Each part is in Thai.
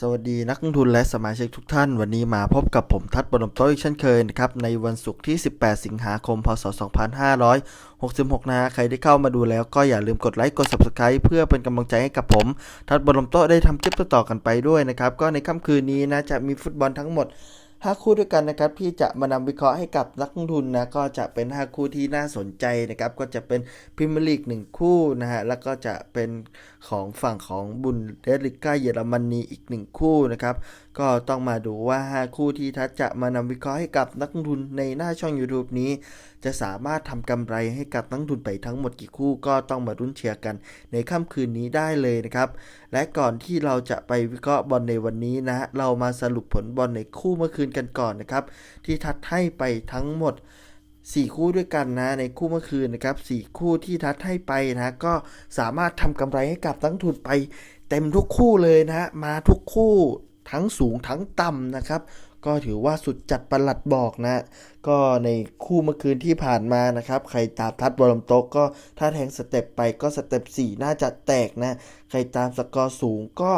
สวัสดีนักลงทุนและสมาชิกทุกท่าน วันนี้มาพบกับผมทัศน์บรมโต้อีกเช่นเคยนะครับ ในวันศุกร์ที่ 18 สิงหาคม พศ 2566 นะใครที่เข้ามาดูแล้วก็อย่าลืมกดไลค์กด Subscribe เพื่อเป็นกำลังใจให้กับผม ทัศน์บรมโต้ได้ทำคลิปต่อๆกันไปด้วยนะครับ ก็ในค่ำคืนนี้นะจะมีฟุตบอลทั้งหมด 5 คู่ด้วยกันนะครับที่จะมานำวิเคราะห์ให้กับนักลงทุนนะก็จะเป็น 5 คู่ที่น่าสนใจนะครับก็จะเป็นพรีเมียร์ลีก1คู่นะฮะแล้วก็จะเป็นของฝั่งของบุนเดสลิก้าเยอรมนีอีก 1 คู่นะครับ ก็ต้องมาดูว่า 5 คู่ที่ทัศจะมานำวิเคราะห์ให้กับนักลงทุนในหน้าช่อง YouTube นี้ จะสามารถทำกำไรให้กับนักลงทุนไปทั้งหมดกี่คู่ก็ต้องมารุ้นเชียร์กัน ในค่ำคืนนี้ได้เลยนะครับ และก่อนที่เราจะไปวิเคราะห์บอลในวันนี้นะเรามาสรุปผลบอลในคู่เมื่อคืนกันก่อนนะครับที่ทัดให้ไปทั้งหมด4 คู่ด้วยกันนะในคู่เมื่อคืนนะครับ4คู่ที่ทัดให้ไปนะก็สามารถทำกำไรให้กับนักลงทุนไปเต็มทุกคู่เลยนะมาทุกคู่ ทั้งสูงทั้งต่ำนะครับ ก็ถือว่าสุดจัดประหลัดบอกนะ ก็ในคู่เมื่อคืนที่ผ่านมานะครับ ใครตามทัดบอลมโต๊ะก็ถ้าแทงสเต็ปไปก็สเต็ป4น่าจะแตกนะ ใครตามสกอร์สูงก็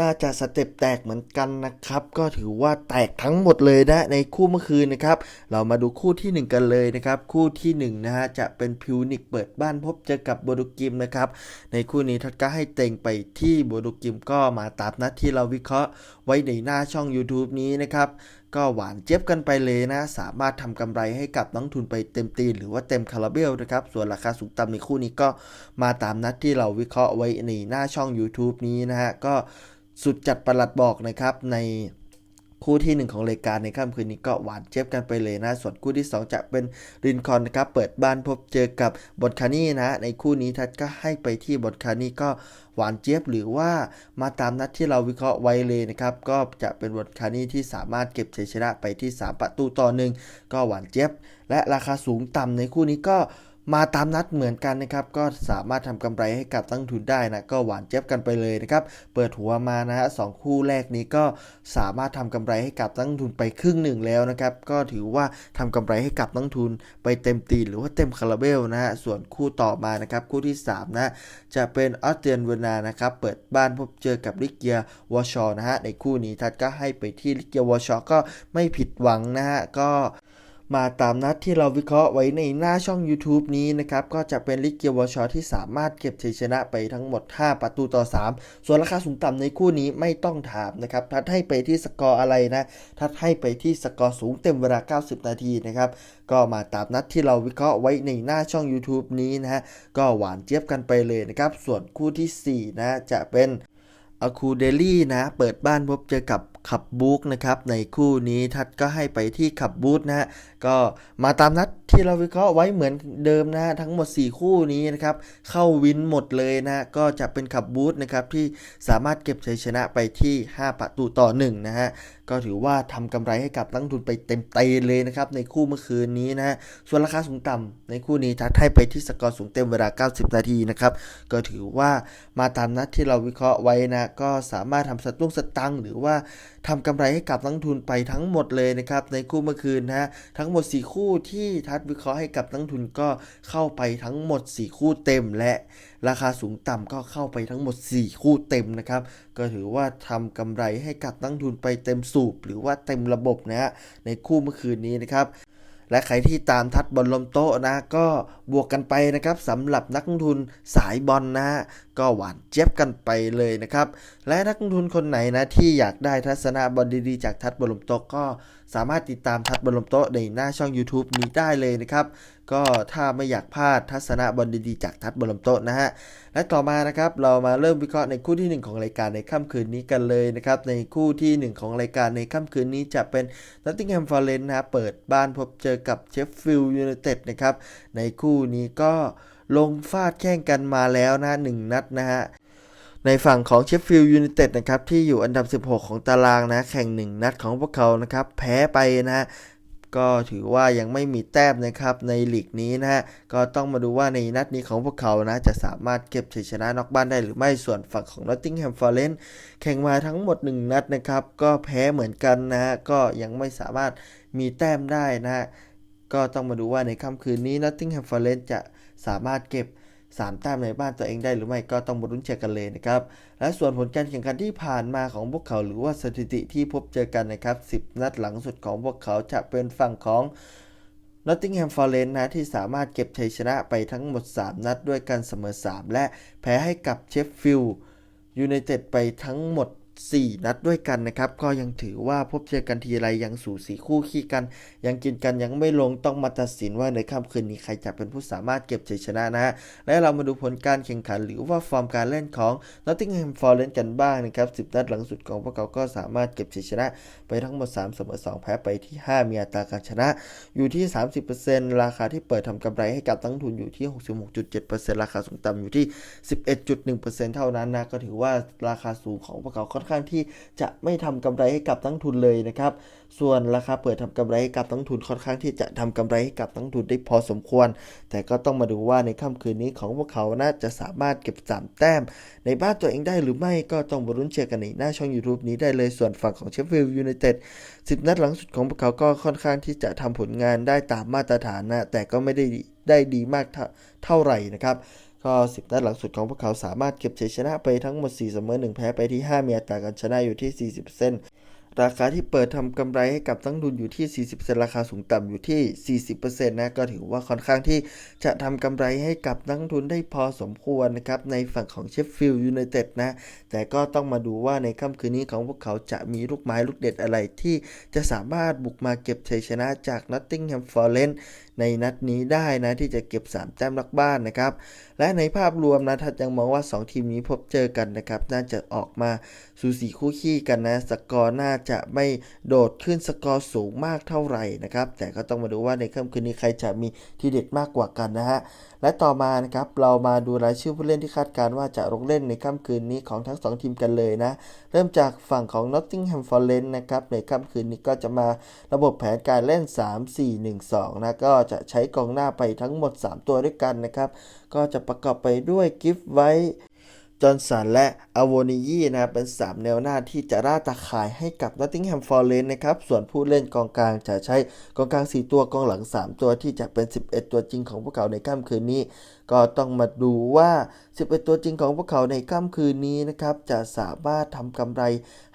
น่าจะสเต็ปแตกเหมือนกันนะครับ ก็ถือว่าแตกทั้งหมดเลยนะในคู่เมื่อคืนนะครับ เรามาดูคู่ทีหนึ่1 กันเลยนะครับ คู่ที่1นงนะฮะจะเป็นพิวนิกเปิดบ้านพบเจอกับโบดูกิมนะครับ ในคู่นี้ทัดก็ให้เต็งไปที่โบดูกิมก็มาตามนัดที่เราวิเคราะห์ไว้ในหน้าช่อง YouTube นี้นะครับก็หวานเจี๊ยบกันไปเลยนะ สามารถทำกำไรให้กับนักทุนไปเต็มตีนหรือว่าเต็มคาราเบลนะครับ ส่วนราคาสูงต่ำในคู่นี้ก็มาตามนัดที่เราวิเคราะห์ไว้ในหน้าช่อง YouTube นี้นะฮะ ก็ สุดจัดประหลัดบอกนะครับในคู่ที่ 1 ของรายการในค่ำคืนนี้ก็หวานเจี๊ยบกันไปเลยนะ ส่วนคู่ที่ 2 จะเป็นรินคอนนะครับ เปิดบ้านพบเจอกับบอลคานี่นะ ในคู่นี้ทัดก็ให้ไปที่บอลคานี่ก็หวานเจี๊ยบหรือว่ามาตามนัดที่เราวิเคราะห์ไว้เลยนะครับ ก็จะเป็นบอลคานี่ที่สามารถเก็บชัยชนะไปที่ 3 ประตูต่อหนึ่งก็หวานเจี๊ยบและราคาสูงต่ำในคู่นี้ก็ มาตามนัดเหมือนกันนะครับ ก็สามารถทำกำไรให้กับตั้งทุนได้นะ ก็หวานเจี๊ยบกันไปเลยนะครับ เปิดหัวมานะฮะสองคู่แรกนี้ก็สามารถทำกำไรให้กับตั้งทุนไปครึ่งหนึ่งแล้วนะครับ ก็ถือว่าทำกำไรให้กับตั้งทุนไปเต็มตีนหรือว่าเต็มคาราเบลนะฮะ ส่วนคู่ต่อมานะครับ คู่ที่3นะจะเป็นออสเตรียนเวนานะครับ เปิดบ้านพบเจอกับลิเกียวอชอนะฮะ ในคู่นี้ทัดก็ให้ไปที่ลิเกียวอชอก็ไม่ผิดหวังนะฮะ ก็ มาตามนัดที่เราวิเคราะห์ไว้ในหน้าช่อง YouTube นี้นะครับ ก็จะเป็นลิเกียวอชอที่สามารถเก็บชัยชนะไปทั้งหมด 5 ประตูต่อ 3 ส่วนราคาสูงต่ำในคู่นี้ไม่ต้องถามนะครับทัดให้ไปที่สกอร์อะไรนะ ทัดให้ไปที่สกอร์สูงเต็มเวลา 90 นาทีนะครับ ก็มาตามนัดที่เราวิเคราะห์ไว้ในหน้าช่อง YouTube นี้นะฮะก็หวานเจี๊ยบกันไปเลยนะครับส่วนคู่ที่ 4 นะจะเป็นอาคูเดลี่นะ เปิดบ้านพบเจอกับ ขับบู๊กนะครับในคู่นี้ทัดก็ให้ไปที่ขับบูธนะฮะก็มาตามนัดที่เราวิเคราะห์ไว้เหมือนเดิมนะฮะทั้งหมด 4 คู่นี้นะครับเข้าวินหมดเลยนะก็จะเป็นขับบูธนะครับที่สามารถเก็บชัยชนะไปที่ 5 ประตูต่อ1นะฮะก็ถือว่าทำกำไรให้กับนักทุนไปเต็มเตเลยนะครับในคู่เมื่อคืนนี้นะฮะส่วนราคาสูงต่ำในคู่นี้ทัดให้ไปที่สกอร์สูงเต็มเวลา 90 นาทีนะครับก็ถือว่ามาตามนัดที่เราวิเคราะห์ไว้นะก็สามารถทำสตุ้งสตังหรือว่า ทำกำไรให้กับนักทุนไปทั้งหมดเลยนะครับในคู่เมื่อคืนนะฮะทั้งหมด 4 คู่ที่ทัดวิเคราะห์ให้กับนักทุนก็เข้าไปทั้งหมด 4 คู่เต็ม และราคาสูงต่ำก็เข้าไปทั้งหมด 4 คู่เต็มนะครับก็ถือว่าทำกำไรให้กับนักทุนไปเต็มสูบ หรือว่าเต็มระบบนะฮะในคู่เมื่อคืนนี้นะครับ และใครที่ตามทัดบอลลมโต๊ะนะ ก็บวกกันไปนะครับสำหรับนักลงทุนสายบอลนะก็หวานเจี๊ยบกันไปเลยนะครับ และนักลงทุนคนไหนนะที่อยากได้ทัศนะบอลดีๆ จากทัดบอลลมโต๊ะก็ สามารถติดตามทัดบอลมโต๊ะในหน้าช่อง YouTube นี้ได้เลยนะครับ ก็ถ้าไม่อยากพลาดทัศนะบอลดีๆจากทัดบอลมโต๊ะนะฮะ และต่อมานะครับเรามาเริ่มวิเคราะห์ในคู่ที่ 1 ของรายการในค่ำคืนนี้กันเลยนะครับในคู่ที่ 1 ของรายการในค่ำคืนนี้จะเป็น Nottingham Forest นะเปิดบ้านพบเจอกับ Sheffield United นะครับในคู่นี้ก็ลงฟาดแข่งกันมาแล้วนะหนึ่งนัดนะฮะ ในฝั่งของเชฟฟิลด์ยูไนเต็ดนะครับที่อยู่อันดับ 16 ของตารางนะแข่ง 1 นัดของพวกเขานะครับแพ้ไปนะฮะก็ถือว่ายังไม่มีแต้มนะครับในลีกนี้นะฮะก็ต้องมาดูว่าในนัดนี้ของพวกเขานะจะสามารถเก็บชัยชนะนอกบ้านได้หรือไม่ส่วนฝั่งของ Nottingham Forest แข่งมาทั้งหมด 1 นัดนะครับก็แพ้เหมือนกันนะฮะก็ยังไม่สามารถมีแต้มได้นะฮะก็ต้องมาดูว่าในค่ำคืนนี้ Nottingham Forest จะสามารถเก็บ 3แต้มในบ้านตัวเองได้หรือไม่ก็ต้องมาลุ้นเชียร์กันเลยนะครับ และส่วนผลการแข่งขันที่ผ่านมาของพวกเขาหรือว่าสถิติที่พบเจอกันนะครับ 10 นัดหลังสุดของพวกเขาจะเป็นฝั่งของนอตติงแฮมฟอร์เรนนะที่สามารถเก็บชัยชนะไปทั้งหมด 3 นัดด้วยกันเสมอ 3 และแพ้ให้กับเชฟฟิลด์ยูไนเต็ดไปทั้งหมด 4 นัดด้วยกันนะครับ ก็ยังถือว่าพบเจอกันทีไรยังสูสีคู่ขี้กัน ยังกินกันยังไม่ลงต้องมาตัดสินว่าในค่ำคืนนี้ใครจะเป็นผู้สามารถเก็บชัยชนะนะฮะและเรามาดูผลการแข่งขันหรือว่าฟอร์มการเล่นของ Nottingham Forest กันบ้างนะครับ 10 นัดหลังสุดของพวกเขาก็สามารถเก็บชัยชนะ ไปทั้งหมด3เสมอ2 แพ้ไปที่ 5 มีอัตราการชนะ อยู่ที่ 30%ราคาที่เปิดทำกำไรให้กับนักลงทุนอยู่ที่ 66.7%ราคาสูงต่ำอยู่ที่ 11.1%เท่านั้นนะก็ถือว่าราคาสูงของพวกเขาค่อนข้างที่จะไม่ทำกำไรให้กับนักทุนเลยนะครับ ส่วนราคาเปิดทำกำไรให้กับนักทุนค่อนข้างที่จะทำกำไรให้กับนักทุนได้พอสมควร แต่ก็ต้องมาดูว่าในค่ำคืนนี้ของพวกเขาน่าจะสามารถเก็บ 3 แต้ม ในบ้านตัวเองได้หรือไม่ก็ต้องมาลุ้นเชียร์กันในหน้าช่อง YouTube นี้ได้เลยส่วนฝั่งของเชฟฟิลด์ยูไนเต็ด10 นัดหลังสุดของพวกเขาก็ค่อนข้างที่จะทำผลงานได้ตามมาตรฐานนะแต่ก็ไม่ได้ได้ดีมากเท่าเท่าไหร่นะครับ ก็10นัดหลังสุดของพวกเขาสามารถเก็บชัยชนะไปทั้งหมด4เสมอ1แพ้ไปที่ 5 มีอัตราการชนะอยู่ที่ 40% ราคาที่เปิดทำกำไรให้กับนักลงทุนอยู่ที่ 40%ราคาสูงต่ำอยู่ที่ 40%นะก็ถือว่าค่อนข้างที่จะทำกำไรให้กับนักลงทุนได้พอสมควรนะครับในฝั่งของเชฟฟิลด์ยูไนเต็ดนะแต่ก็ต้องมาดูว่าในค่ำคืนนี้ของพวกเขาจะมีลูกไม้ลูกเด็ดอะไรที่จะสามารถบุกมาเก็บชัยชนะจาก Nottingham Forest ในนัดนี้ได้นะที่จะเก็บ 3 แต้มนอกบ้านนะครับ และในภาพรวมนะทัดยังมองว่า 2 ทีมนี้พบเจอกันนะครับ น่าจะออกมาสูสีคู่ขี้กันนะสกอร์น่าจะไม่โดดขึ้นสกอร์สูงมากเท่าไหร่นะครับ แต่ก็ต้องมาดูว่าในค่ำคืนนี้ใครจะมีทีเด็ดมากกว่ากันนะฮะ และต่อมานะครับเรามาดูรายชื่อผู้เล่นที่คาดการณ์ว่าจะลงเล่นในค่ำคืนนี้ของทั้ง 2 ทีมกันเลยนะ เริ่มจากฝั่งของ Nottingham Forest นะครับในค่ำคืนนี้ก็จะมาระบบแผนการเล่น 3 4 1 2 นะก็จะใช้กองหน้าไปทั้งหมด 3 ตัวด้วยกันนะครับ ก็จะประกอบไปด้วยกิฟไว้ จอห์นสันและอโวนิยีนะเป็น 3 แนวหน้าที่จะร่าตาข่ายให้กับ Nottingham Forest นะครับ ส่วนผู้เล่นกองกลางจะใช้กองกลาง 4 ตัวกองหลัง 3 ตัวที่จะเป็น 11 ตัวจริงของพวกเขาในค่ำคืนนี้ ก็ต้องมาดูว่า 11 ตัวจริงของพวกเขาในค่ำคืนนี้นะครับจะสามารถทำกำไร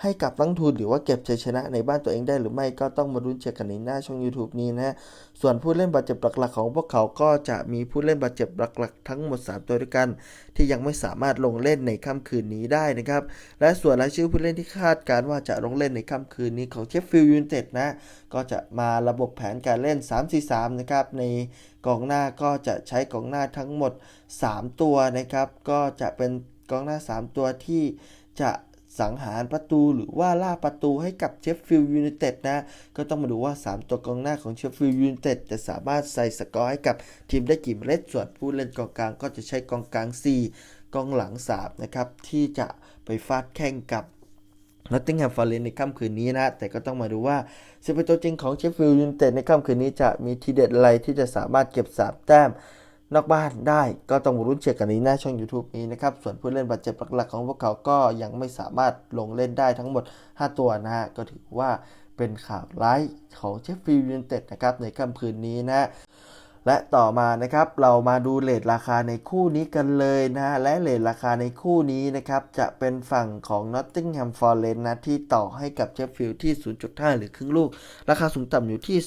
ให้กับนักลงทุนหรือว่าเก็บชัยชนะในบ้านตัวเองได้หรือไม่ก็ต้องมาลุ้นเชียร์กันในหน้าช่อง YouTube นี้นะส่วนผู้เล่นบาดเจ็บหลักๆ ของพวกเขาก็จะมีผู้เล่นบาดเจ็บหลักๆ ทั้งหมด 3 ตัวด้วยกัน ที่ยังไม่สามารถลงเล่นในค่ำคืนนี้ได้นะครับ และส่วนรายชื่อผู้เล่นที่คาดการณ์ว่าจะลงเล่นในค่ำคืนนี้ของเชฟฟิลด์ยูไนเต็ดนะ ก็จะมาระบบแผนการเล่น 3-4-3 นะครับ ในกองหน้าก็จะใช้กองหน้าทั้งหมด 3 ตัวนะครับ ก็จะเป็นกองหน้า 3 ตัวที่จะ สังหารประตูหรือว่าล่าประตูให้กับเชฟฟิลด์ยูไนเต็ดนะ ก็ต้องมาดูว่า 3 ตัวกองหน้าของเชฟฟิลด์ยูไนเต็ดจะสามารถใส่สกอร์ให้กับทีมได้กี่เมล็ดส่วนผู้เล่นกองกลางก็จะใช้กองกลาง 4 กองหลัง 3 นะครับ ที่จะไปฟาดแข่งกับ Nottingham Forest ในค่ำคืนนี้นะ แต่ก็ต้องมาดูว่าสิบเป็นตัวจริงของเชฟฟิลด์ยูไนเต็ดในค่ำคืนนี้จะมีทีเด็ดอะไรที่จะสามารถเก็บ3แต้ม นอกบ้านได้ก็ต้องรุ้นเชียร์กันในหน้าช่อง YouTube นี้นะครับ ส่วนผู้เล่นบาดเจ็บหลักๆของพวกเขาก็ยังไม่สามารถลงเล่นได้ทั้งหมด 5 ตัวนะฮะก็ถือว่าเป็นข่าวร้ายของเชฟฟิลด์ยูไนเต็ดนะครับในค่ำคืนนี้นะ และต่อมานะครับเรามาดูเลทราคาในคู่นี้กันเลยนะและเลทราคาในคู่นี้นะครับจะเป็นฝั่งของ Nottingham Forest นะที่ต่อให้กับเชฟฟิลด์ที่ 0.5 หรือครึ่งลูก ราคาสูงต่ำอยู่ที่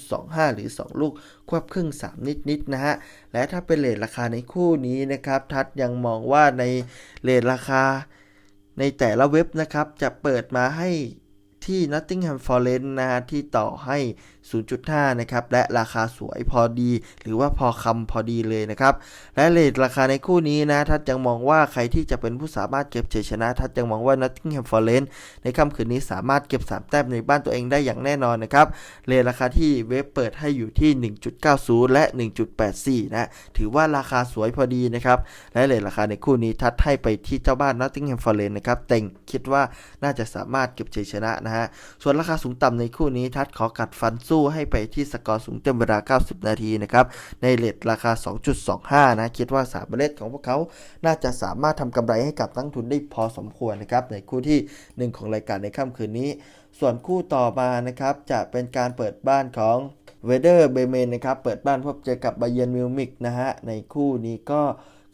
2.25 หรือ 2 ลูก ควบครึ่ง 3 นิดๆนะฮะและถ้าเป็นเลทราคาในคู่นี้นะครับทัดยังมองว่าในเลทราคาในแต่ละเว็บนะครับจะเปิดมาให้ ที่ Nottingham Forest นะฮะที่ต่อให้ 0.5 นะครับ และราคาสวยพอดี หรือว่าพอคำพอดีเลยนะครับ และเลทราคาในคู่นี้นะทัดยังมองว่าใครที่จะเป็นผู้สามารถเก็บชัยชนะ ทัดยังมองว่า Nottingham Forest ในค่ำคืนนี้สามารถเก็บ 3 แต้มในบ้านตัวเองได้อย่างแน่นอนนะครับเลทราคาที่เว็บเปิดให้อยู่ที่ 1.90 และ 1.84 นะ ถือว่าราคาสวยพอดีนะครับ และเลทราคาในคู่นี้ทัดให้ไปที่เจ้าบ้าน Nottingham Forest นะครับแต่งคิดว่าน่าจะสามารถเก็บชัยชนะนะฮะ ส่วนราคาสูงต่ำในคู่นี้ทัดขอกัดฟันสู้ให้ไปที่สกอร์สูงเต็มเวลา 90 นาทีนะครับ ในเลทราคา 2.25 นะ คิดว่า3เมเล็ดของพวกเขาน่าจะสามารถทำกำไรให้กับนักลงทุนได้พอสมควรนะครับ ในคู่ที่ 1 ของรายการในค่ำคืนนี้ ส่วนคู่ต่อมานะครับจะเป็นการเปิดบ้านของเวเดอร์เบเมนนะครับ เปิดบ้านพบเจอกับไบเยนมิวมิกนะฮะ ในคู่นี้ก็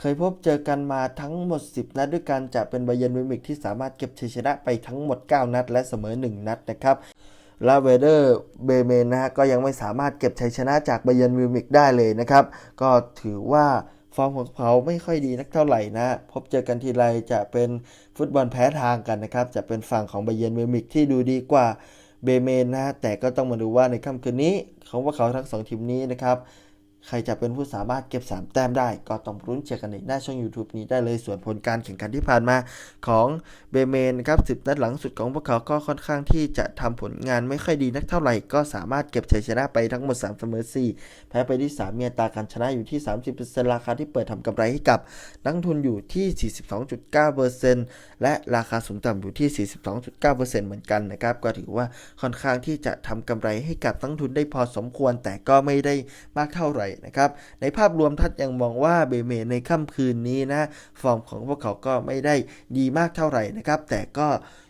เคยพบเจอกันมาทั้งหมด 10 นัดด้วยกันจะเป็นไบเยนมิวนิกที่สามารถเก็บชัยชนะไปทั้งหมด 9 นัด และเสมอ 1 นัดนะครับลาเวเดอร์เบเมนนะฮะก็ยังไม่สามารถเก็บชัยชนะจากไบเยนมิวนิกได้เลยนะครับ ก็ถือว่าฟอร์มของเขาไม่ค่อยดีนักเท่าไหร่นะ พบเจอกันทีไรจะเป็นฟุตบอลแพ้ทางกันนะครับ จะเป็นฝั่งของไบเยนมิวนิกที่ดูดีกว่าเบเมนนะแต่ก็ต้องมาดูว่าในค่ำคืนนี้ของพวกเขาทั้งสองทีมนี้นะครับ ใครจะเป็นผู้สามารถเก็บ 3 แต้มได้ ก็ต้องรุ้นเชียร์กันในหน้าช่อง YouTube นี้ได้เลยส่วนผลการแข่งขันที่ผ่านมาของเบเมนครับ10นัดหลังสุดของพวกเขาก็ค่อนข้างที่จะทำผลงานไม่ค่อยดีนักเท่าไหร่ ก็สามารถเก็บชัยชนะไปทั้งหมด 3 เสมอ 4 แพ้ไปที่3มีอัตาการชนะอยู่ที่ 30%ราคาที่เปิดทำกำไรให้กับนักลงทุนอยู่ที่ 42.9%และราคาสูงต่ำอยู่ที่ 42.9%เหมือนกันนะครับก็ถือว่าค่อนข้างที่จะทำกำไรให้กับนักลงทุนได้พอสมควรแต่ก็ไม่ได้มากเท่าไหร่นะครับ ในภาพรวมทัดยังมองว่าเบเมในค่ำคืนนี้นะ ฟอร์มของพวกเขาก็ไม่ได้ดีมากเท่าไหร่นะครับ แต่ก็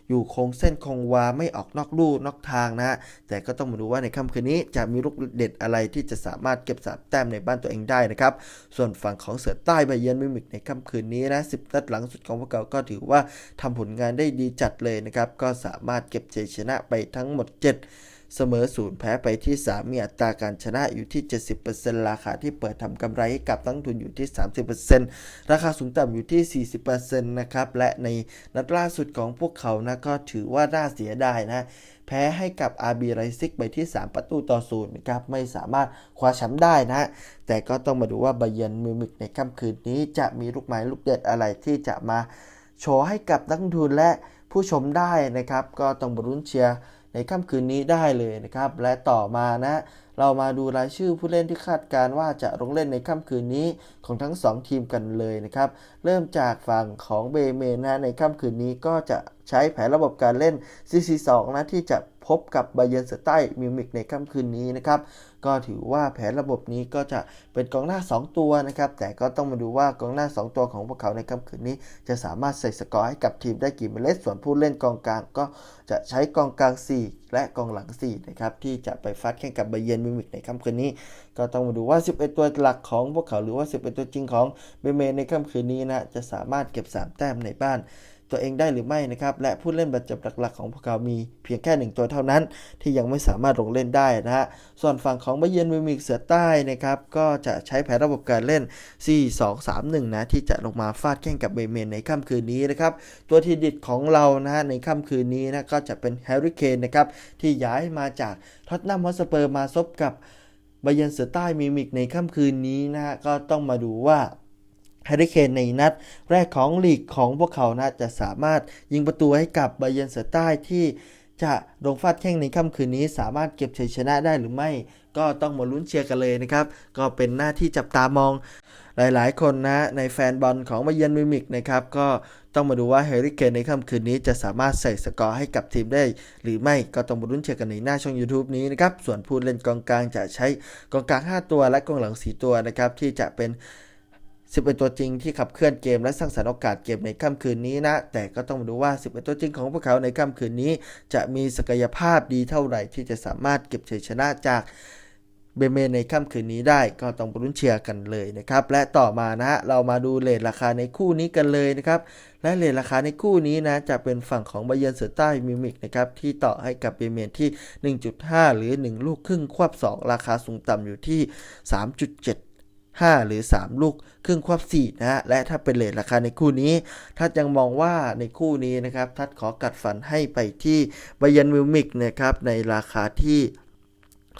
อยู่คงเส้นคงวาไม่ออกนอกลู่นอกทางนะ แต่ก็ต้องมาดูว่าในค่ำคืนนี้จะมีลูกเด็ดอะไรที่จะสามารถเก็บสามแต้มในบ้านตัวเองได้นะครับ ส่วนฝั่งของเสือใต้ไบเยนมิวนิกในค่ำคืนนี้นะ10นัดหลังสุดของพวกเขาก็ถือว่าทำผลงานได้ดีจัดเลยนะครับ ก็สามารถเก็บชัยชนะไปทั้งหมด 7 เสมอศูนย์แพ้ไปที่ 3 มีอัตราการชนะอยู่ที่ 70%ราคาที่เปิดทำกำไรให้กับนักลงทุนอยู่ที่ 30%ราคาสูงต่ำอยู่ที่ 40%นะครับและในนัดล่าสุดของพวกเขานะก็ถือว่าน่าเสียดายนะแพ้ให้กับ RB ไรซิกไปที่ 3 ประตูต่อศูนย์นะครับไม่สามารถคว้าแชมป์ได้นะ แต่ก็ต้องมาดูว่าไบเยนมิวนิกในค่ำคืนนี้จะมีลูกไม้ลูกเด็ดอะไรที่จะมาโชว์ให้กับนักทุนและผู้ชมได้นะครับ ก็ต้องบรุนเชียร์ ในค่ำคืนนี้ได้เลยนะครับ และต่อมานะ เรามาดูรายชื่อผู้เล่นที่คาดการว่าจะลงเล่นในค่ำคืนนี้ของทั้ง 2 ทีมกันเลยนะครับ เริ่มจากฝั่งของเบเมนนะในค่ำคืนนี้ก็จะ ใช้แผนระบบการเล่น 4-4-2 นะที่จะพบกับไบเยร์นสไตล์มิวนิกในค่ำคืนนี้นะครับก็ถือว่าแผนระบบนี้ก็จะเป็นกองหน้า 2 ตัวนะครับ แต่ก็ต้องมาดูว่ากองหน้า 2 ตัวของพวกเขาในค่ำคืนนี้ จะสามารถใส่สกอร์ให้กับทีมได้กี่เมล็ดส่วนผู้เล่นกองกลางก็จะใช้กองกลาง 4 และกองหลัง4นะครับที่จะไปฟัดแข่งกับไบเยนมิวนิกในค่ำคืนนี้ ก็ต้องมาดูว่า 11 ตัวหลักของพวกเขาหรือว่า 11 ตัวจริงของเบเมในค่ำคืนนี้นะจะสามารถเก็บ 3 แต้มในบ้าน ตัวเองได้หรือไม่นะครับ และผู้เล่นประจำหลักๆ ของพวกเขามีเพียงแค่หนึ่งตัวเท่านั้น ที่ยังไม่สามารถลงเล่นได้นะฮะ ส่วนฝั่งของไบเยนมิวนิกเสือใต้นะครับ ก็จะใช้แผนระบบการเล่น 4-2-3-1 นะ ที่จะลงมาฟาดแข่งกับเบเมนในค่ำคืนนี้นะครับ ตัวทีดิตของเรานะฮะในค่ำคืนนี้นะก็จะเป็นแฮร์รี่เคนนะครับที่ย้ายมาจากท็อตแนมฮอสเปอร์มาซบกับไบเยนเสือใต้มิวนิกในค่ำคืนนี้นะฮะก็ต้องมาดูว่า แฮร์รี่เคนในนัดแรกของลีกของพวกเขานะจะสามารถยิงประตูให้กับไบเยนเสือใต้ที่จะลงฟาดแข้งในค่ำคืนนี้สามารถเก็บชัยชนะได้หรือไม่ ก็ต้องมาลุ้นเชียร์กันเลยนะครับ ก็เป็นหน้าที่จับตามองหลายๆ คนนะในแฟนบอลของไบเยร์นมิวนิกนะครับ ก็ต้องมาดูว่าแฮร์รี่เคนในค่ำคืนนี้จะสามารถใส่สกอร์ให้กับทีมได้ หรือไม่ก็ต้องมาลุ้นเชียร์กันในหน้าช่อง YouTube นี้นะครับ ส่วนผู้เล่นกองกลางจะใช้กองกลาง 5 ตัวและกองหลัง 4 ตัวนะครับที่จะเป็น 11 ตัวจริงที่ขับเคลื่อนเกมและสร้างสรรค์โอกาสเกมในค่ำคืนนี้นะ แต่ก็ต้องดูว่า 11 ตัวจริงของพวกเขาในค่ำคืนนี้ จะมีศักยภาพดีเท่าไหร่ที่จะสามารถเก็บชัยชนะจากเบเมในค่ำคืนนี้ได้ก็ต้องรุ้นเชียร์กันเลยนะครับ และต่อมานะฮะเรามาดูเลทราคาในคู่นี้กันเลยนะครับ และเลทราคาในคู่นี้นะจะเป็นฝั่งของบเยนเสือใต้มิวนิกนะครับที่ต่อให้กับเบเมนที่ 1.5 หรือ 1 ลูกครึ่งควบ 2 ราคาสูงต่ำอยู่ที่ 3.7 5 หรือ 3 ลูกครึ่งควบ4นะฮะและถ้าเป็นเลทราคาในคู่นี้ทัดยังมองว่าในคู่นี้นะครับทัดขอกัดฝันให้ไปที่ไบเยนมิวมิกนะครับในราคาที่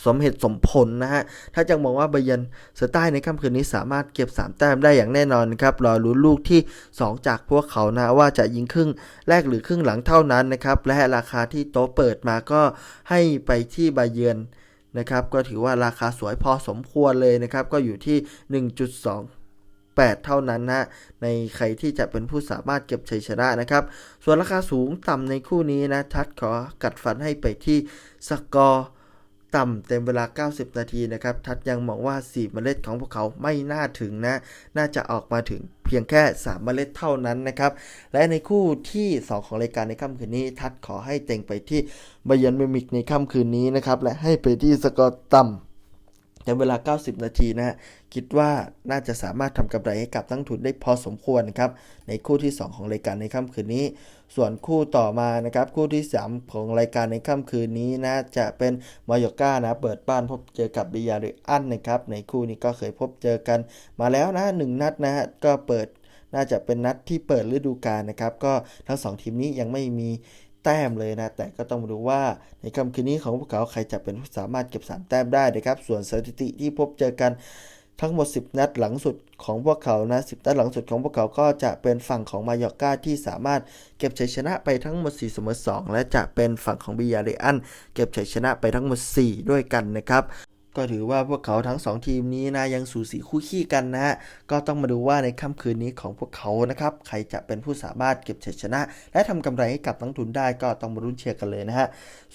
สมเหตุสมผลนะฮะ ถ้าจังมองว่าไบเยนสไตล์ในค่ำคืนนี้สามารถเก็บ 3 แต้มได้อย่างแน่นอนครับ รอลุ้นลูกที่ 2 จากพวกเขานะว่าจะยิงครึ่งแรกหรือครึ่งหลังเท่านั้นนะครับ และราคาที่โต๊ะเปิดมาก็ให้ไปที่ไบเยน นะครับก็ถือว่าราคาสวยพอสมควรเลยนะครับ ก็อยู่ที่ 1.28 เท่านั้นนะในใครที่จะเป็นผู้สามารถเก็บชัยชนะนะครับ ส่วนราคาสูงต่ำในคู่นี้นะทัดขอกัดฟันให้ไปที่สกอร์ ต่ำเต็มเวลา 90 นาทีนะครับ ทัดยังมองว่า 4 เมล็ดของพวกเขาไม่น่าถึงนะ น่าจะออกมาถึงเพียงแค่ 3 เมล็ดเท่านั้นนะครับ และในคู่ที่ 2 ของรายการในค่ำคืนนี้ ทัดขอให้เต็งไปที่บยันมิมิกในค่ำคืนนี้นะครับ และให้ไปที่สกอร์ต่ำ ในเวลา 90 นาทีนะคิดว่าน่าจะสามารถทำกำไรให้กับนักลงทุนได้พอสมควรนะครับในคู่ที่ 2 ของรายการในค่ำคืนนี้ ส่วนคู่ต่อมานะครับคู่ที่ 3 ของรายการในค่ำคืนนี้นะจะเป็นมายอร์ก้านะเปิดบ้านพบเจอกับบิยาริอันนะครับในคู่นี้ก็เคยพบเจอกัน มาแล้วนะหนึ่งนัดนะฮะก็เปิดน่าจะเป็นนัดที่เปิดฤดูกาลนะครับ ก็ทั้งสองทีมนี้ยังไม่มี แต้มเลยนะ แต่ก็ต้องดูว่าในค่ำคืนนี้ของพวกเขาใครจะเป็นผู้สามารถเก็บ 3 แต้มได้นะครับ ส่วนสถิติที่พบเจอกันทั้งหมด 10 นัดหลังสุดของพวกเขานะ 10 นัดหลังสุดของพวกเขาก็จะเป็นฝั่งของมายอก้าที่สามารถเก็บชัยชนะไปทั้งหมด 4 เสมอ 2 และจะเป็นฝั่งของบิยาเรอันเก็บชัยชนะไปทั้งหมด 4 ด้วยกันนะครับ ก็ถือว่าพวกเขาทั้ง 2 ทีมนี้นะยังสูสีคู่ขี้กันนะฮะก็ต้องมาดูว่าในค่ำคืนนี้ของพวกเขานะครับใครจะเป็นผู้สามารถเก็บชัยชนะ และทำกำไรให้กับนักทุนได้ก็ต้องมารุ้นเชียร์กันเลยนะฮะ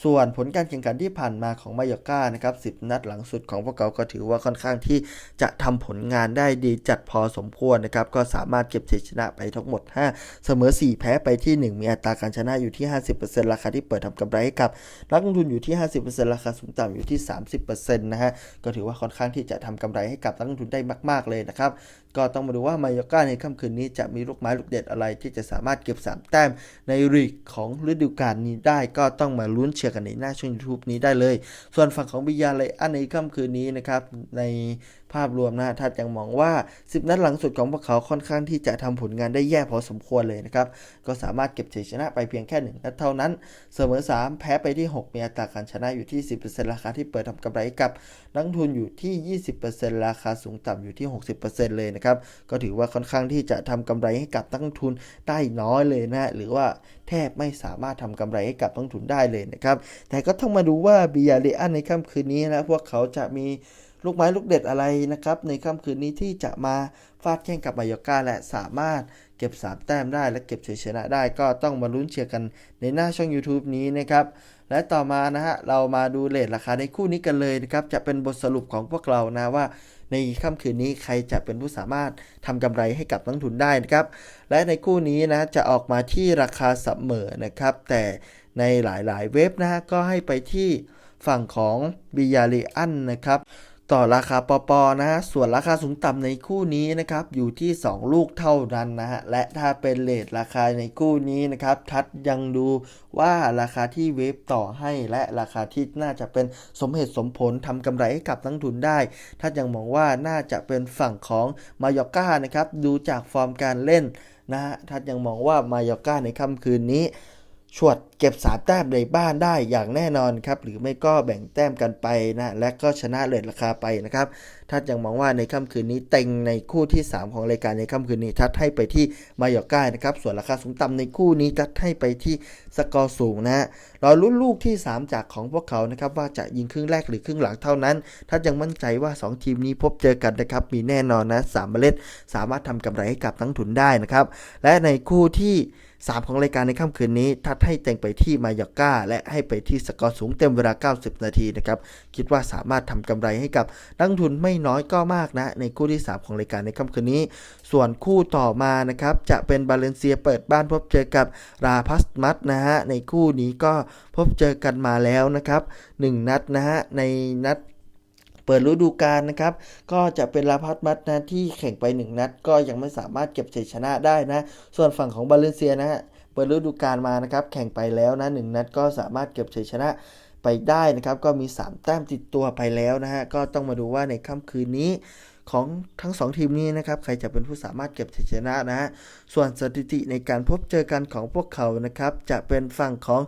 ส่วนผลการแข่งขันที่ผ่านมาของมายอร์ก้านะครับ10นัดหลังสุดของพวกเขาก็ถือว่าค่อนข้างที่จะทำผลงานได้ดีจัดพอสมควรนะครับก็สามารถเก็บชัยชนะไปทั้งหมด 5 เสมอ 4 แพ้ไปที่ 1 มีอัตราการชนะอยู่ที่ 50%ราคาที่เปิดทำกำไรให้กับนักลงทุนอยู่ที่ 50%ราคาสูงต่ำอยู่ที่ 30%นะฮะก็ถือว่าค่อนข้างที่จะทำกำไรให้กับนักลงทุนได้มาก ๆเลยนะครับ ก็ต้องมาดูว่ามายก้าในค่ำคืนนี้จะมีลูกไม้ลูกเด็ดอะไรที่จะสามารถเก็บ 3 แต้มในลีกของฤดูกาลนี้ได้ก็ต้องมาลุ้นเชียร์กันในหน้าช่อง YouTube นี้ได้เลย ส่วนฝั่งของบิยาเลยอันในค่ำคืนนี้นะครับในภาพรวมนะถ้ายังมองว่า 10 นัดหลังสุดของพวกเขาค่อนข้างที่จะทำผลงานได้แย่พอสมควรเลยนะครับ ก็สามารถเก็บชัยชนะไปเพียงแค่หนึ่งนัดเท่านั้น เสมอ 3 แพ้ไปที่ 6 มีอัตราการชนะอยู่ที่ 10%ราคาที่เปิดทำกำไรกับนักทุนอยู่ที่ 20%ราคาสูงต่ำอยู่ที่ 60%เลยนะครับก็ถือว่าค่อนข้างที่จะทำกำไรให้กับนักลงทุนได้น้อยเลยนะหรือว่าแทบไม่สามารถทำกำไรให้กับนักลงทุนได้เลยนะครับ แต่ก็ต้องมาดูว่าบิยาเรอันในค่ำคืนนี้นะพวกเขาจะมีลูกไม้ลูกเด็ดอะไรนะครับ ในค่ำคืนนี้ที่จะมาฟาดแข่งกับมายอร์กาและสามารถเก็บ 3 แต้มได้และเก็บชัยชนะได้ ก็ต้องมาลุ้นเชียร์กันในหน้าช่อง YouTube นี้นะครับ และต่อมานะฮะเรามาดูเลทราคาในคู่นี้กันเลยนะครับ จะเป็นบทสรุปของพวกเรานะว่า ในค่ำคืนนี้ใครจะเป็นผู้สามารถทำกำไรให้กับนักลงทุนได้นะครับ และในคู่นี้นะจะออกมาที่ราคาเสมอนะครับ แต่ในหลายๆ เว็บนะก็ให้ไปที่ฝั่งของบิยาริอันนะครับ ต่อราคาปอปอนะฮะส่วนราคาสูงต่ำในคู่นี้นะครับอยู่ที่ 2 ลูกเท่านั้นนะฮะและถ้าเป็นเลทราคาในคู่นี้นะครับทัดยังดูว่าราคาที่เวฟต่อให้และราคาที่น่าจะเป็นสมเหตุสมผลทำกำไรให้กับนักทุนได้ทัดยังมองว่าน่าจะเป็นฝั่งของมายอร์ก้านะครับดูจากฟอร์มการเล่นนะฮะทัดยังมองว่ามายอร์ก้าในค่ำคืนนี้ ชวดเก็บสาแต้มในบ้านได้อย่างแน่นอนครับ หรือไม่ก็แบ่งแต้มกันไปนะ และก็ชนะเลทราคาไปนะครับถ้ายังมองว่าในค่ำคืนนี้เต็งในคู่ที่ 3 ของรายการในค่ำคืนนี้ ทัดให้ไปที่มายอร์ก้านะครับ ส่วนราคาสูงต่ำในคู่นี้ทัดให้ไปที่สกอร์สูงนะรอลุ้นลูกที่ 3 จากของพวกเขานะครับว่าจะยิงครึ่งแรกหรือครึ่งหลังเท่านั้นถ้ายังมั่นใจว่า 2 ทีมนี้พบเจอกันนะครับมีแน่นอนนะสามเมล็ดสามารถทำกำไรให้กับนักทุนได้นะครับและในคู่ที่ 3 ของรายการในค่ำคืนนี้ ทัดให้เต็งไปที่มายอก้า และให้ไปที่สกอร์สูงเต็มเวลา 90 นาทีนะครับ คิดว่าสามารถทำกำไรให้กับนักทุนไม่น้อยก็มากนะ ในคู่ที่ 3 ของรายการในค่ำคืนนี้ ส่วนคู่ต่อมานะครับ จะเป็นบาเลนเซียเปิดบ้านพบเจอกับราพัสมัตนะฮะ ในคู่นี้ก็พบเจอกันมาแล้วนะครับ 1 นัดนะฮะ ในนัด เปิดฤดูกาลนะครับ ก็จะเป็นลาพัสมัตนะที่แข่งไป 1 นัด ก็ยังไม่สามารถเก็บชัยชนะได้นะ ส่วนฝั่งของบาเลนเซียนะฮะเปิดฤดูกาลมานะครับ แข่งไปแล้วนะ1นัดก็สามารถเก็บชัยชนะไปได้นะครับ ก็มี 3 แต้มติดตัวไปแล้วนะฮะก็ต้องมาดูว่าในค่ำคืนนี้ของทั้ง 2 ทีมนี้นะครับ ใครจะเป็นผู้สามารถเก็บชัยชนะนะฮะส่วนสถิติในการพบเจอกันของพวกเขานะครับ จะเป็นฝั่งของ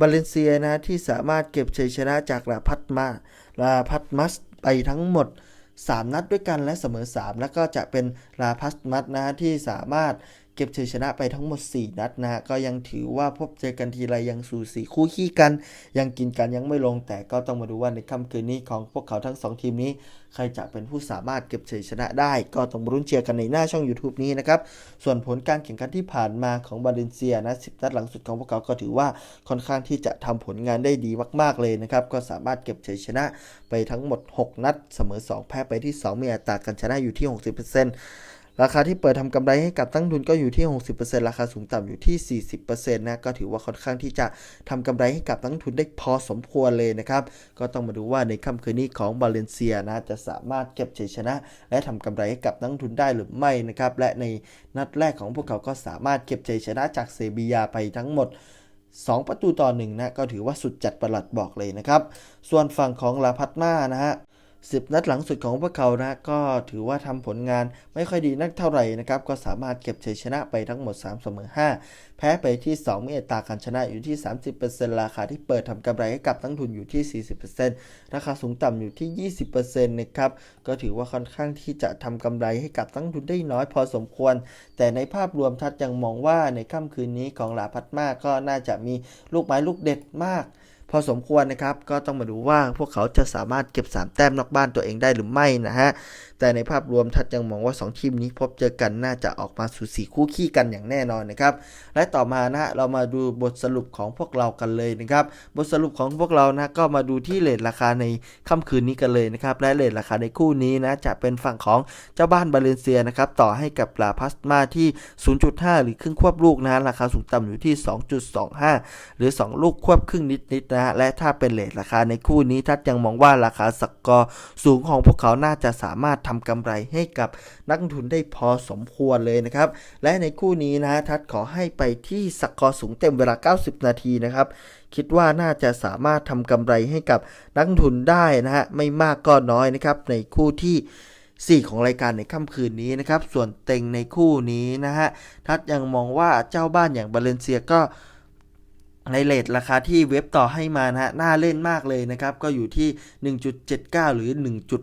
บาเลนเซียนะที่สามารถเก็บชัยชนะจากลาพัตมาลาพัตมัส ไปทั้งหมด 3 นัดด้วยกันและเสมอ 3 แล้วก็จะเป็นลาพัสมัตนะที่สามารถ เก็บชัยชนะไปทั้งหมด 4 นัดนะฮะก็ยังถือว่าพบเจอกันทีไรยังสูสีคู่ขี้กัน ยังกินกันยังไม่ลง แต่ก็ต้องมาดูว่าในค่ำคืนนี้ของพวกเขาทั้ง 2 ทีมนี้ ใครจะเป็นผู้สามารถเก็บชัยชนะได้ ก็ต้องมารุ้นเชียร์กันในหน้าช่อง YouTube นี้นะครับ ส่วนผลการแข่งขันที่ผ่านมาของบาเลนเซียนะ10นัดหลังสุดของพวกเขาก็ถือว่าค่อนข้างที่จะทำผลงานได้ดีมาก ๆเลยนะครับก็สามารถเก็บชัยชนะไปทั้งหมด 6 นัด เสมอ 2 แพ้ไปที่ 2 มีอัตราการชนะอยู่ที่ 60% ราคาที่เปิดทำกำไรให้กับนักลงทุนก็อยู่ที่ 60%ราคาสูงต่ำอยู่ที่ 40%นะก็ถือว่าค่อนข้างที่จะทำกำไรให้กับนักลงทุนได้พอสมควรเลยนะครับ ก็ต้องมาดูว่าในค่ำคืนนี้ของบาเลนเซียนะจะสามารถเก็บชัยชนะ และทำกำไรให้กับนักลงทุนได้หรือไม่นะครับ และในนัดแรกของพวกเขาก็สามารถเก็บชัยชนะจากเซบียาไปทั้งหมด2 ประตูต่อหนึ่งนะก็ถือว่าสุดจัดประหลัดบอกเลยนะครับ ส่วนฝั่งของลาพัตมานะฮะ สิบนัดหลังสุดของพวกเขานะก็ถือว่าทำผลงานไม่ค่อยดีนักเท่าไหร่นะครับ ก็สามารถเก็บชัยชนะไปทั้งหมด 3 เสมอ 5 แพ้ไปที่ 2 มีอัตราการชนะอยู่ที่ 30%ราคาที่เปิดทำกำไรให้กับนักลงทุนอยู่ที่ 40%ราคาสูงต่ำอยู่ที่ 20%นะครับ ก็ถือว่าค่อนข้างที่จะทำกำไรให้กับนักลงทุนได้น้อยพอสมควร แต่ในภาพรวมทัดยังมองว่าในค่ำคืนนี้ของลาพัตมาก็น่าจะมีลูกไม้ลูกเด็ดมาก พอสมควรนะครับ ก็ต้องมาดูว่าพวกเขาจะสามารถเก็บ 3 แต้มนอกบ้านตัวเองได้หรือไม่นะฮะ แต่ในภาพรวมทัดยังมองว่า 2 ทีมนี้พบเจอกันน่าจะออกมาสูสีคู่ขี้กันอย่างแน่นอนนะครับ และต่อมานะฮะเรามาดูบทสรุปของพวกเรากันเลยนะครับ บทสรุปของพวกเรานะก็มาดูที่เลทราคาในค่ำคืนนี้กันเลยนะครับ และเลทราคาในคู่นี้นะจะเป็นฝั่งของเจ้าบ้านบาเลนเซียนะครับต่อให้กับลาพัสมาที่ 0.5 หรือครึ่งควบลูกนะฮะราคาสูงต่ำอยู่ที่ 2.25 หรือ 2 ลูกควบครึ่งนิดๆนะฮะและถ้าเป็นเลทราคาในคู่นี้ทัดยังมองว่าราคาสกอร์สูงของพวกเขาน่าจะสามารถทำกำไรให้กับนักลงทุนได้พอสมควรเลยนะครับ และในคู่นี้นะฮะทัดขอให้ไปที่สกอร์สูงเต็มเวลา 90 นาทีนะครับคิดว่าน่าจะสามารถทำกำไรให้กับนักทุนได้นะฮะไม่มากก็น้อยนะครับ ในคู่ที่ 4 ของรายการในค่ำคืนนี้นะครับ ส่วนเต็งในคู่นี้นะฮะทัดยังมองว่าเจ้าบ้านอย่างบาเลนเซียก็ ในเลทราคาที่เว็บต่อให้มานะฮะน่าเล่นมากเลยนะครับ ก็อยู่ที่ 1.79 หรือ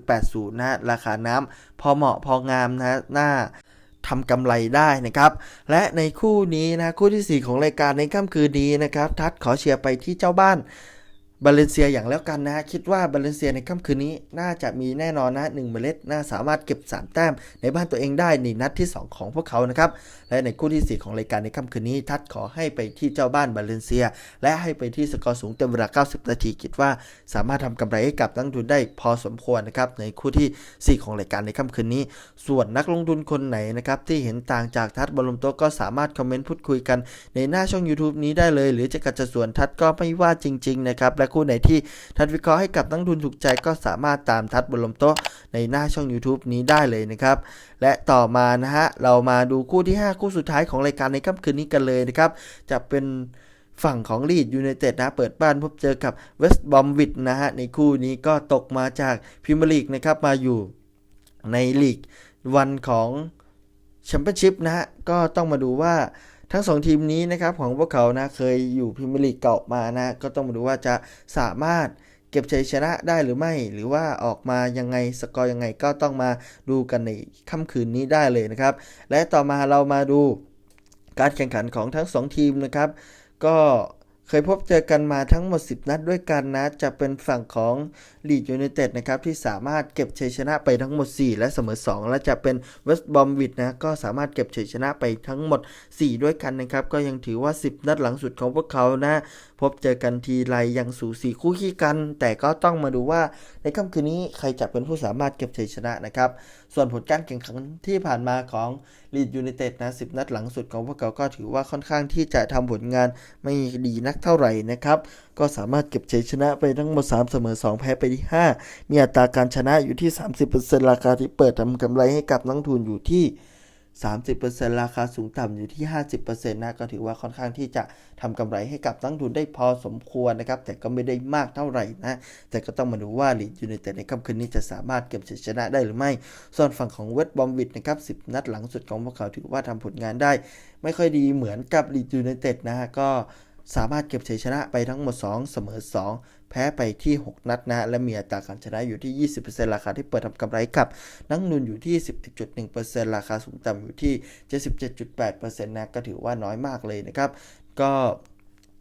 1.80 นะฮะราคาน้ำพอเหมาะพองามนะฮะน่าทำกำไรได้นะครับ และในคู่นี้นะคู่ที่ 4 ของรายการในค่ำคืนนี้นะครับ ทัดขอเชียร์ไปที่เจ้าบ้านบาเลนเซียอย่างแล้วกันนะฮะคิดว่าบาเลนเซียในค่ำคืนนี้น่าจะมีแน่นอนนะหนึ่งเมล็ดน่าสามารถเก็บ 3 แต้มในบ้านตัวเองได้ในนัดที่ 2 ของพวกเขานะครับ และในคู่ที่ 4 ของรายการในค่ำคืนนี้ ทัดขอให้ไปที่เจ้าบ้านบาเลนเซีย และให้ไปที่สกอร์สูงเต็มเวลา 90 นาทีคิดว่าสามารถทำกำไรให้กับนักลงทุนได้พอสมควรนะครับในคู่ที่ 4 ของรายการในค่ำคืนนี้ ส่วนนักลงทุนคนไหนนะครับที่เห็นต่างจากทัดบอลลมโตก็สามารถคอมเมนต์พูดคุยกันในหน้าช่อง YouTube นี้ได้เลย หรือจะกัดจะส่วนทัดก็ไม่ว่าจริงๆนะครับและคู่ไหนที่ทัดวิเคราะห์ให้กับนักลงทุนถูกใจก็สามารถตามทัดบอลลมโตในหน้าช่อง YouTube นี้ได้เลยนะครับและต่อมานะฮะเรามาดูคู่ที่ 5คู่สุดท้ายของรายการในค่ำคืนนี้กันเลยนะครับ จะเป็นฝั่งของลีดยูไนเต็ดนะเปิดบ้านพบเจอกับเวสต์บอมวิดนะฮะในคู่นี้ก็ตกมาจากพรีเมียร์ลีกนะครับมาอยู่ในลีกวันของแชมเปี้ยนชิพนะฮะก็ต้องมาดูว่าทั้งสองทีมนี้นะครับของพวกเขานะเคยอยู่พรีเมียร์ลีกเก่ามานะก็ต้องมาดูว่าจะสามารถ เก็บชัยชนะได้หรือไม่ หรือว่าออกมายังไงสกอร์ยังไงก็ต้องมาดูกันในค่ำคืนนี้ได้เลยนะครับ และต่อมาเรามาดูการแข่งขันของทั้ง 2 ทีมนะครับ ก็เคยพบเจอกันมาทั้งหมด 10 นัดด้วยกันนะ จะเป็นฝั่งของลีดยูไนเต็ดนะครับ ที่สามารถเก็บชัยชนะไปทั้งหมด 4 และเสมอ 2 และจะเป็นเวสต์บอมวิดนะ ก็สามารถเก็บชัยชนะไปทั้งหมด 4 ด้วยกันนะครับ ก็ยังถือว่า 10 นัดหลังสุดของพวกเขานะ พบเจอกันทีไรยังสูสีคู่ขี้กัน แต่ก็ต้องมาดูว่าในค่ำคืนนี้ใครจะเป็นผู้สามารถเก็บชัยชนะนะครับ ส่วนผลการแข่งขันที่ผ่านมาของลีดยูไนเต็ดนะ10นัดหลังสุดของพวกเขาก็ถือว่าค่อนข้างที่จะทำผลงานไม่ดีนักเท่าไหร่นะครับ ก็สามารถเก็บชัยชนะไปทั้งหมด3เสมอ 2 แพ้ไปที่ 5 มีอัตราการชนะอยู่ที่ 30%ราคาที่เปิดทำกำไรให้กับนักทุนอยู่ที่ 30%ราคาสูงต่ำอยู่ที่ 50%นะก็ถือว่าค่อนข้างที่จะทำกำไรให้กับนักลงทุนได้พอสมควรนะครับ แต่ก็ไม่ได้มากเท่าไหร่นะ แต่ก็ต้องมาดูว่าลีดยูไนเต็ดในค่ำคืนนี้จะสามารถเก็บชัยชนะได้หรือไม่ ส่วนฝั่งของเวสต์บอมวิดนะครับ 10 นัดหลังสุดของพวกเขาถือว่าทำผลงานได้ ไม่ค่อยดีเหมือนกับลีดยูไนเต็ดนะฮะก็สามารถเก็บชัยชนะไปทั้งหมด 2 เสมอ 2 แพ้ไปที่ 6 นัดนะและมีอัตราการชนะอยู่ที่ 20%ราคาที่เปิดทำกำไรกับ นักลงทุนอยู่ที่11.1%ราคาสูงต่ำอยู่ที่ 77.8%นะก็ถือว่าน้อยมากเลยนะครับ ก็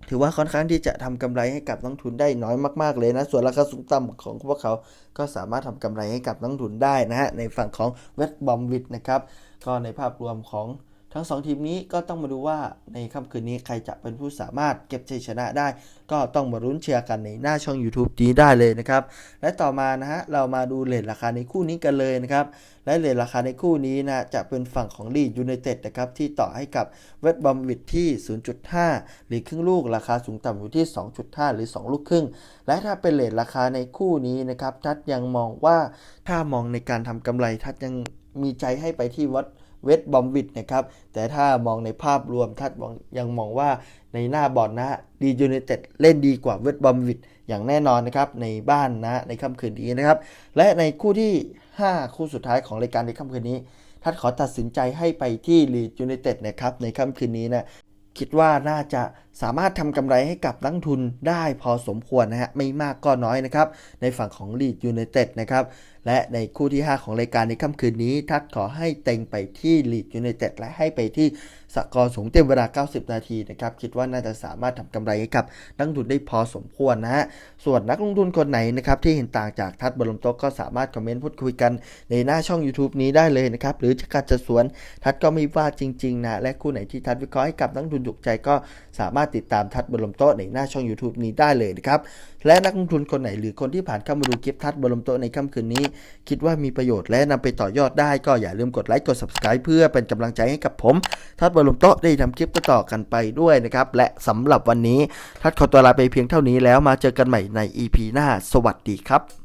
ถือว่าค่อนข้างที่จะทำกำไรให้กับนักทุนได้น้อยมากๆเลยนะ ส่วนราคาสูงต่ำของพวกเขา ก็สามารถทำกำไรให้กับนักทุนได้นะฮะ ในฝั่งของเวสบอมวิดนะครับ ก็ในภาพรวมของ ทั้งสองทีมนี้ก็ต้องมาดูว่าในค่ำคืนนี้ใครจะเป็นผู้สามารถเก็บชัยชนะได้ ก็ต้องมารุ้นเชียร์กันในหน้าช่อง YouTube นี้ได้เลยนะครับ และต่อมานะฮะเรามาดูเลทราคาในคู่นี้กันเลยนะครับ และเลทราคาในคู่นี้นะจะเป็นฝั่งของลีดยูไนเต็ดนะครับที่ต่อให้กับเวสต์บอมวิดที่ 0.5 หรือครึ่งลูกราคาสูงต่ำอยู่ที่ 2.5 หรือ 2 ลูกครึ่ง และถ้าเป็นเลทราคาในคู่นี้นะครับทัดยังมองว่าถ้ามองในการทำกำไรทัดยังมีใจให้ไปที่วัด เวสต์บอมบิดนะครับ แต่ถ้ามองในภาพรวมทัดมองยังมองว่าในหน้าบอลนะดียูไนเต็ดเล่นดีกว่าเวสต์บอมบิดอย่างแน่นอนนะครับ ในบ้านนะในค่ำคืนนี้นะครับ และในคู่ที่ 5 คู่สุดท้ายของรายการในค่ำคืนนี้ ทัดขอตัดสินใจให้ไปที่ลีดยูไนเต็ดนะครับในค่ำคืนนี้นะ คิดว่าน่าจะสามารถทำกำไรให้กับนักทุนได้พอสมควรนะฮะไม่มากก็น้อยนะครับ ในฝั่งของลีดยูไนเต็ดนะครับและในคู่ที่ 5 ของรายการในค่ำคืนนี้ ทัดขอให้เต็งไปที่ลีดยูไนเต็ดและให้ไปที่ สกอร์สูงเต็มเวลา 90 นาทีนะครับคิดว่าน่าจะสามารถทำกำไรให้กับนักลงทุนได้พอสมควรนะฮะส่วนนักลงทุนคนไหนนะครับที่เห็นต่างจากทัดบรมโต๊ะก็สามารถคอมเมนต์พูดคุยกันในหน้าช่อง YouTube นี้ได้เลยนะครับหรือจะกัดจะสวนทัดก็ไม่ว่าจริงๆนะและคู่ไหนที่ทัดวิเคราะห์ให้กับนักลงทุนถูกใจก็สามารถติดตามทัดบรมโต๊ะในหน้าช่อง YouTube นี้ได้เลยนะครับ และนักลงทุนคนไหนหรือคนที่ผ่านเข้ามาดูคลิปทัดบรมโตในค่ำคืนนี้ คิดว่ามีประโยชน์และนำไปต่อยอดได้ก็อย่าลืมกดไลค์กด subscribe เพื่อเป็นกำลังใจให้กับผม ทัดบรมโตได้ทำคลิปต่อๆกันไปด้วยนะครับ และสำหรับวันนี้ทัดขอตัวลาไปเพียงเท่านี้แล้วมาเจอกันใหม่ใน EP หน้า สวัสดีครับ